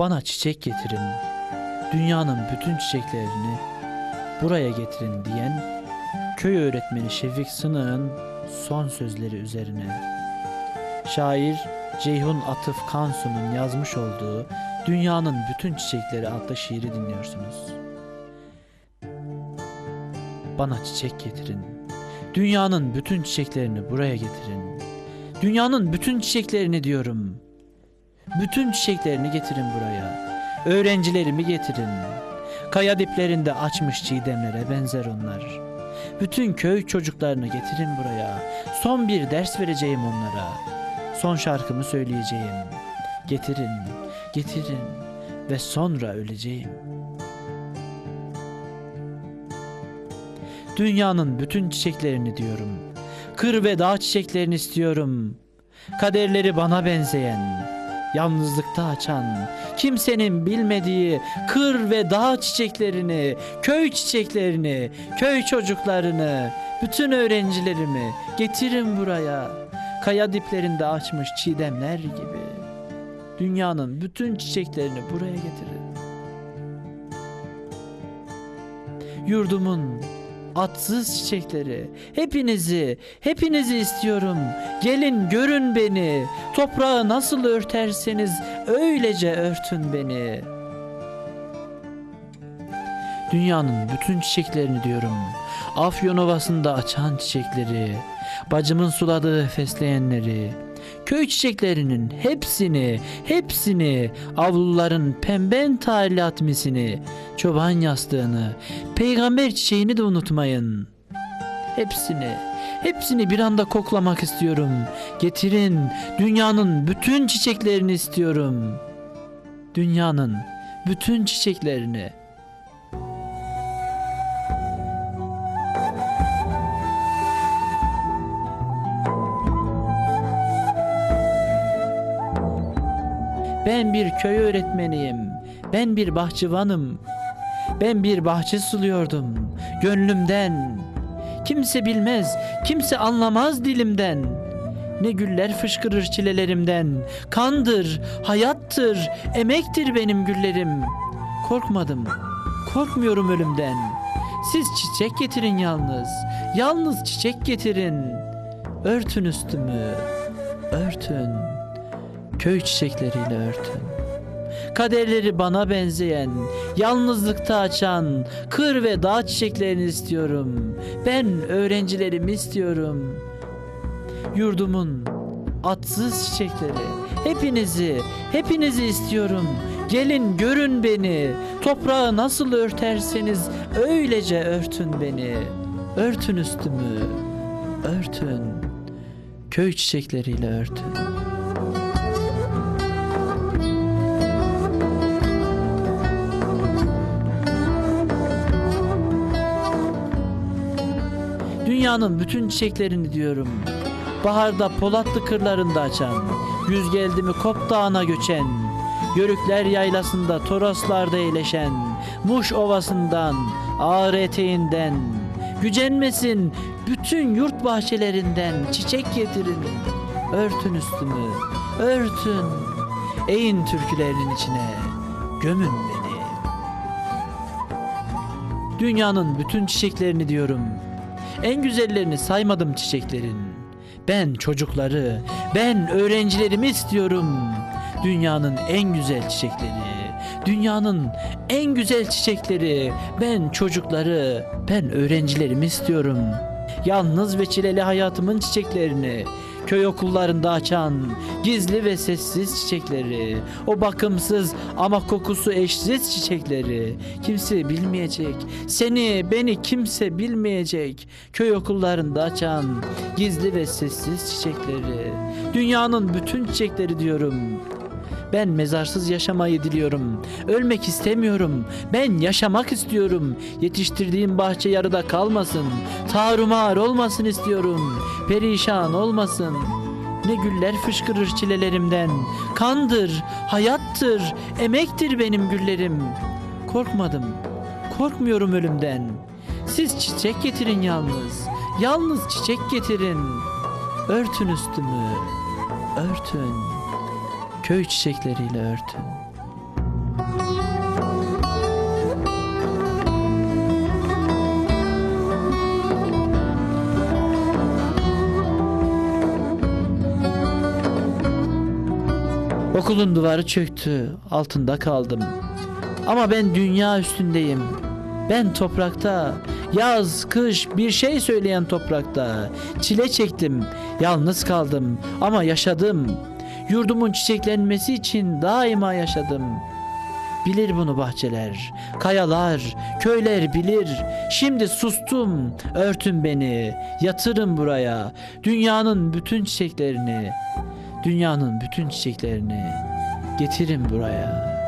Bana çiçek getirin. Dünyanın bütün çiçeklerini buraya getirin diyen köy öğretmeni Şefik Sınık'ın son sözleri üzerine. Şair Ceyhun Atıf Kansu'nun yazmış olduğu Dünyanın Bütün Çiçekleri adlı şiiri dinliyorsunuz. Bana çiçek getirin. Dünyanın bütün çiçeklerini buraya getirin. Dünyanın bütün çiçeklerini diyorum. Bütün çiçeklerini getirin buraya. Öğrencilerimi getirin. Kaya diplerinde açmış çiğdemlere benzer onlar. Bütün köy çocuklarını getirin buraya. Son bir ders vereceğim onlara. Son şarkımı söyleyeceğim. Getirin, getirin ve sonra öleceğim. Dünyanın bütün çiçeklerini diyorum. Kır ve dağ çiçeklerini istiyorum. Kaderleri bana benzeyen, yalnızlıkta açan, kimsenin bilmediği kır ve dağ çiçeklerini, köy çiçeklerini, köy çocuklarını, bütün öğrencilerimi getirin buraya. Kaya diplerinde açmış çiğdemler gibi. Dünyanın bütün çiçeklerini buraya getirin. Yurdumun atsız çiçekleri. Hepinizi, hepinizi istiyorum. Gelin görün beni. Toprağı nasıl örterseniz öylece örtün beni. Dünyanın bütün çiçeklerini diyorum. Afyon Ovası'nda açan çiçekleri, bacımın suladığı fesleğenleri, köy çiçeklerinin hepsini, hepsini, avluların pemben talilat misini, çoban yastığını, peygamber çiçeğini de unutmayın. Hepsini, hepsini bir anda koklamak istiyorum. Getirin, dünyanın bütün çiçeklerini istiyorum. Dünyanın bütün çiçeklerini. Ben bir köy öğretmeniyim. Ben bir bahçıvanım. Ben bir bahçe suluyordum gönlümden. Kimse bilmez, kimse anlamaz dilimden. Ne güller fışkırır çilelerimden. Kandır, hayattır, emektir benim güllerim. Korkmadım, korkmuyorum ölümden. Siz çiçek getirin yalnız, yalnız çiçek getirin. Örtün üstümü, örtün köy çiçekleriyle örtün. Kaderleri bana benzeyen, yalnızlıkta açan kır ve dağ çiçeklerini istiyorum. Ben öğrencilerimi istiyorum. Yurdumun atsız çiçekleri. Hepinizi, hepinizi istiyorum. Gelin görün beni. Toprağı nasıl örterseniz öylece örtün beni. Örtün üstümü, örtün. Köy çiçekleriyle örtün. Dünyanın bütün çiçeklerini diyorum. Baharda Polatlı kırlarında açan, güz geldi mi Kop Dağı'na göçen, Yörükler yaylasında Toroslarda eğleşen, Muş ovasından, Ağrı eteğinden, gücenmesin bütün yurt bahçelerinden çiçek getirin. Örtün üstümü, örtün, eğin türkülerinin içine, gömün beni. Dünyanın bütün çiçeklerini diyorum. En güzellerini saymadım çiçeklerin. Ben çocukları, ben öğrencilerimi istiyorum. Dünyanın en güzel çiçekleri, dünyanın en güzel çiçekleri, ben çocukları, ben öğrencilerimi istiyorum. Yalnız ve çileli hayatımın çiçeklerini, köy okullarında açan gizli ve sessiz çiçekleri, o bakımsız ama kokusu eşsiz çiçekleri kimse bilmeyecek. Seni, beni kimse bilmeyecek. Köy okullarında açan gizli ve sessiz çiçekleri, dünyanın bütün çiçekleri diyorum. Ben mezarsız yaşamayı diliyorum. Ölmek istemiyorum. Ben yaşamak istiyorum. Yetiştirdiğim bahçe yarıda kalmasın. Tarumar olmasın istiyorum. Perişan olmasın. Ne güller fışkırır çilelerimden. Kandır, hayattır, emektir benim güllerim. Korkmadım. Korkmuyorum ölümden. Siz çiçek getirin yalnız. Yalnız çiçek getirin. Örtün üstümü. Örtün köy çiçekleriyle örtü. Okulun duvarı çöktü, altında kaldım. Ama ben dünya üstündeyim. Ben toprakta, yaz, kış bir şey söyleyen toprakta. Çile çektim, yalnız kaldım ama yaşadım. Yurdumun çiçeklenmesi için daima yaşadım. Bilir bunu bahçeler, kayalar, köyler bilir. Şimdi sustum, örtün beni, yatırın buraya. Dünyanın bütün çiçeklerini, dünyanın bütün çiçeklerini getirin buraya.